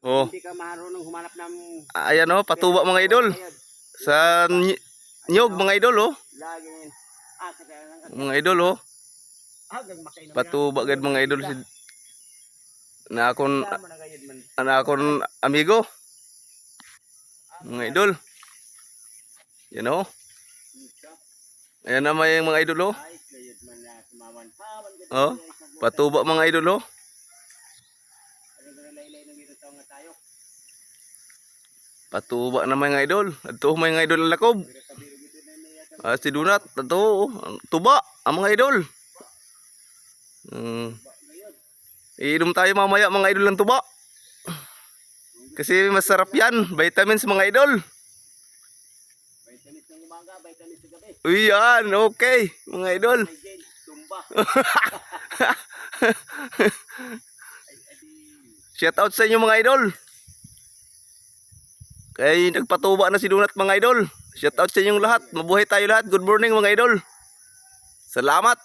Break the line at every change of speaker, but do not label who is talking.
Oh.
Hindi ka marunong humanap ng
Ayan oh, patuba mga idol. Sa ny- nyog mga idol oh.
Ah.
Mga idol oh.
Ah.
Patuba gad mga idol si na akon
na
akon amigo. Mga idol. Yan oh. Ayan na may mga idol oh. Oh, Patuba mga idol oh.
Laylay ng dito taong nga tayo?
Patuba na mga idol. Adto mga idol ang lakob.
Na.
Ah, si Dunat, ato oh. Tuba ang mga idol. Hmm. Iinom tayo mamaya mga idol ng tuba. Kasi masarap yan. Vitamins mga idol.
Vitamins ng umaga, vitamins gabi.
Uy, yan. Okay. Mga idol.
Tumba.
Shout out sa inyo mga idol. Kay nagpatuba na si Dunat mga idol. Shout out sa inyong lahat. Mabuhay tayo lahat. Good morning mga idol. Salamat.